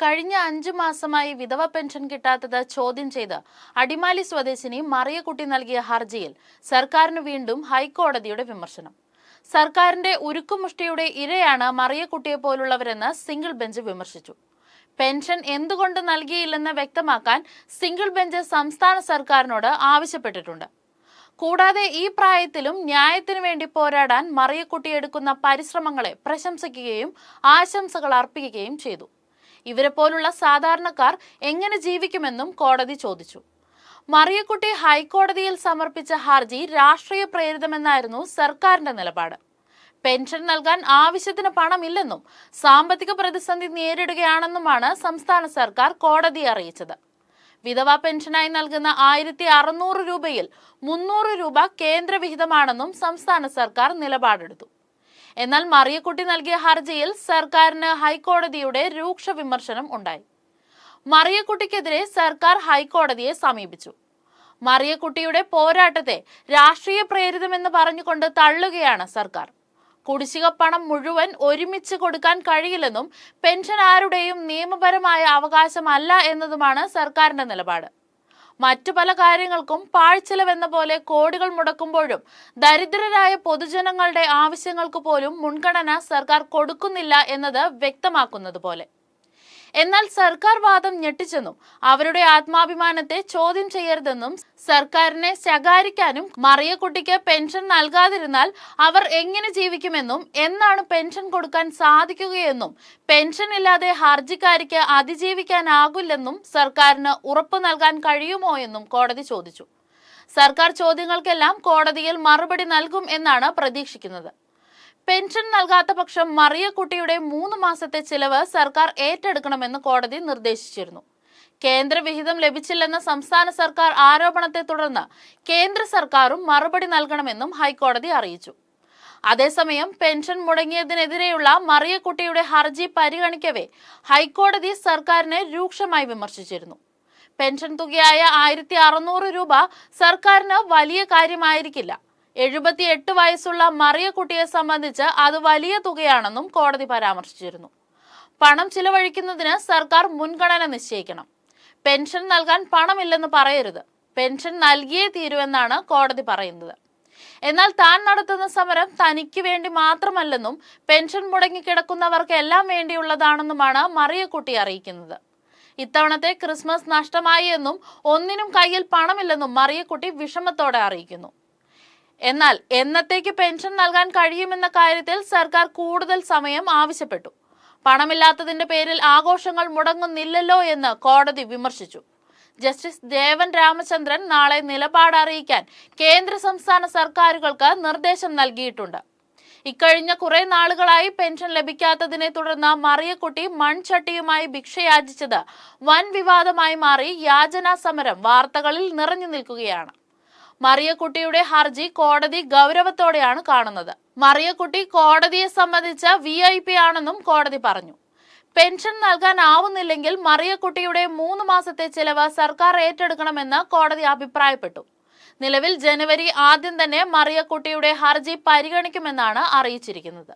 കഴിഞ്ഞ അഞ്ചു മാസമായി വിധവ പെൻഷൻ കിട്ടാത്തത് ചോദ്യം ചെയ്ത് അടിമാലി സ്വദേശിനി മറിയക്കുട്ടി നൽകിയ ഹർജിയിൽ സർക്കാരിന് വീണ്ടും ഹൈക്കോടതിയുടെ വിമർശനം. സർക്കാരിന്റെ ഉരുക്കുമുഷ്ടിയുടെ ഇരയാണ് മറിയക്കുട്ടിയെ പോലുള്ളവരെന്ന് സിംഗിൾ ബെഞ്ച് വിമർശിച്ചു. പെൻഷൻ എന്തുകൊണ്ട് നൽകിയില്ലെന്ന് വ്യക്തമാക്കാൻ സിംഗിൾ ബെഞ്ച് സംസ്ഥാന സർക്കാരിനോട് ആവശ്യപ്പെട്ടിട്ടുണ്ട്. കൂടാതെ ഈ പ്രായത്തിലും ന്യായത്തിനു വേണ്ടി പോരാടാൻ മറിയക്കുട്ടി എടുക്കുന്ന പരിശ്രമങ്ങളെ പ്രശംസിക്കുകയും ആശംസകൾ അർപ്പിക്കുകയും ചെയ്തു. ഇവരെ പോലുള്ള സാധാരണക്കാർ എങ്ങനെ ജീവിക്കുമെന്നും കോടതി ചോദിച്ചു. മറിയക്കുട്ടി ഹൈക്കോടതിയിൽ സമർപ്പിച്ച ഹർജി രാഷ്ട്രീയ പ്രേരിതമെന്നായിരുന്നു സർക്കാരിന്റെ നിലപാട്. പെൻഷൻ നൽകാൻ ആവശ്യത്തിന് പണമില്ലെന്നും സാമ്പത്തിക പ്രതിസന്ധി നേരിടുകയാണെന്നുമാണ് സംസ്ഥാന സർക്കാർ കോടതിയെ അറിയിച്ചത്. വിധവാ പെൻഷനായി നൽകുന്ന ആയിരത്തി അറുന്നൂറ് രൂപയിൽ മുന്നൂറ് രൂപ കേന്ദ്രവിഹിതമാണെന്നും സംസ്ഥാന സർക്കാർ നിലപാടെടുത്തു. എന്നാൽ മറിയക്കുട്ടി നൽകിയ ഹർജിയിൽ സർക്കാരിന് ഹൈക്കോടതിയുടെ രൂക്ഷ വിമർശനം ഉണ്ടായി. മറിയക്കുട്ടിക്കെതിരെ സർക്കാർ ഹൈക്കോടതിയെ സമീപിച്ചു. മറിയക്കുട്ടിയുടെ പോരാട്ടത്തെ രാഷ്ട്രീയ പ്രേരിതമെന്ന് പറഞ്ഞുകൊണ്ട് തള്ളുകയാണ് സർക്കാർ. കുടിശ്ശിക പണം മുഴുവൻ ഒരുമിച്ച് കൊടുക്കാൻ കഴിയില്ലെന്നും പെൻഷൻ ആരുടെയും നിയമപരമായ അവകാശമല്ല എന്നതുമാണ് സർക്കാരിന്റെ നിലപാട്. മറ്റു പല കാര്യങ്ങൾക്കും പാഴ്ചെലവെന്ന പോലെ കോടികൾ മുടക്കുമ്പോഴും ദരിദ്രരായ പൊതുജനങ്ങളുടെ ആവശ്യങ്ങൾക്ക് പോലും മുൻഗണന സർക്കാർ കൊടുക്കുന്നില്ല എന്നത് വ്യക്തമാക്കുന്നത് പോലെ എന്നാൽ സർക്കാർ വാദം ഞെട്ടിച്ചെന്നും അവരുടെ ആത്മാഭിമാനത്തെ ചോദ്യം ചെയ്യരുതെന്നും സർക്കാരിനെ ശകാരിക്കാനും മറിയക്കുട്ടിക്ക് പെൻഷൻ നൽകാതിരുന്നാൽ അവർ എങ്ങനെ ജീവിക്കുമെന്നും എന്നാണ് പെൻഷൻ കൊടുക്കാൻ സാധിക്കുകയെന്നും പെൻഷൻ ഇല്ലാതെ ഹർജിക്കാരിക്ക് അതിജീവിക്കാനാകില്ലെന്നും സർക്കാരിന് ഉറപ്പ് നൽകാൻ കഴിയുമോ എന്നും കോടതി ചോദിച്ചു. സർക്കാർ ചോദ്യങ്ങൾക്കെല്ലാം കോടതിയിൽ മറുപടി നൽകും എന്നാണ് പ്രതീക്ഷിക്കുന്നത്. പെൻഷൻ നൽകാത്ത പക്ഷം മറിയക്കുട്ടിയുടെ മൂന്ന് മാസത്തെ ചിലവ് സർക്കാർ ഏറ്റെടുക്കണമെന്ന് കോടതി നിർദ്ദേശിച്ചിരുന്നു. കേന്ദ്രവിഹിതം ലഭിച്ചില്ലെന്ന സംസ്ഥാന സർക്കാർ ആരോപണത്തെ തുടർന്ന് കേന്ദ്ര സർക്കാരും മറുപടി നൽകണമെന്നും ഹൈക്കോടതി അറിയിച്ചു. അതേസമയം പെൻഷൻ മുടങ്ങിയതിനെതിരെയുള്ള മറിയക്കുട്ടിയുടെ ഹർജി പരിഗണിക്കവേ ഹൈക്കോടതി സർക്കാരിനെ രൂക്ഷമായി വിമർശിച്ചിരുന്നു. പെൻഷൻ തുകയായ ആയിരത്തി രൂപ സർക്കാരിന് വലിയ കാര്യമായിരിക്കില്ല. എഴുപത്തി എട്ട് വയസ്സുള്ള മറിയക്കുട്ടിയെ സംബന്ധിച്ച് അത് വലിയ തുകയാണെന്നും കോടതി പരാമർശിച്ചിരുന്നു. പണം ചിലവഴിക്കുന്നതിന് സർക്കാർ മുൻഗണന നിശ്ചയിക്കണം. പെൻഷൻ നൽകാൻ പണമില്ലെന്ന് പറയരുത്. പെൻഷൻ നൽകിയേ തീരുവെന്നാണ് കോടതി പറയുന്നത്. എന്നാൽ താൻ നടത്തുന്ന സമരം തനിക്ക് വേണ്ടി മാത്രമല്ലെന്നും പെൻഷൻ മുടങ്ങിക്കിടക്കുന്നവർക്ക് എല്ലാം വേണ്ടിയുള്ളതാണെന്നുമാണ് മറിയക്കുട്ടി അറിയിക്കുന്നത്. ഇത്തവണത്തെ ക്രിസ്മസ് നഷ്ടമായി എന്നും ഒന്നിനും കയ്യിൽ പണമില്ലെന്നും മറിയക്കുട്ടി വിഷമത്തോടെ അറിയിക്കുന്നു. എന്നാൽ എന്നത്തേക്ക് പെൻഷൻ നൽകാൻ കഴിയുമെന്ന കാര്യത്തിൽ സർക്കാർ കൂടുതൽ സമയം ആവശ്യപ്പെട്ടു. പണമില്ലാത്തതിന്റെ പേരിൽ ആഘോഷങ്ങൾ മുടങ്ങുന്നില്ലല്ലോ എന്ന് കോടതി വിമർശിച്ചു. ജസ്റ്റിസ് ദേവൻ രാമചന്ദ്രൻ നാളെ നിലപാട് അറിയിക്കാൻ കേന്ദ്ര സംസ്ഥാന സർക്കാരുകൾക്ക് നിർദ്ദേശം നൽകിയിട്ടുണ്ട്. ഇക്കഴിഞ്ഞ കുറെ നാളുകളായി പെൻഷൻ ലഭിക്കാത്തതിനെ തുടർന്ന് മറിയക്കുട്ടി മൺചട്ടിയുമായി ഭിക്ഷയാചിച്ചത് വൻ വിവാദമായി മാറി യാചനാ സമരം വാർത്തകളിൽ നിറഞ്ഞു നിൽക്കുകയാണ്. മറിയക്കുട്ടിയുടെ ഹർജി കോടതി ഗൗരവത്തോടെയാണ് കാണുന്നത്. മറിയക്കുട്ടി കോടതിയെ സംബന്ധിച്ച വി ഐ പി ആണെന്നും കോടതി പറഞ്ഞു. പെൻഷൻ നൽകാനാവുന്നില്ലെങ്കിൽ മറിയക്കുട്ടിയുടെ മൂന്ന് മാസത്തെ ചിലവ് സർക്കാർ ഏറ്റെടുക്കണമെന്ന് കോടതി അഭിപ്രായപ്പെട്ടു. നിലവിൽ ജനുവരി ആദ്യം തന്നെ മറിയക്കുട്ടിയുടെ ഹർജി പരിഗണിക്കുമെന്നാണ് അറിയിച്ചിരിക്കുന്നത്.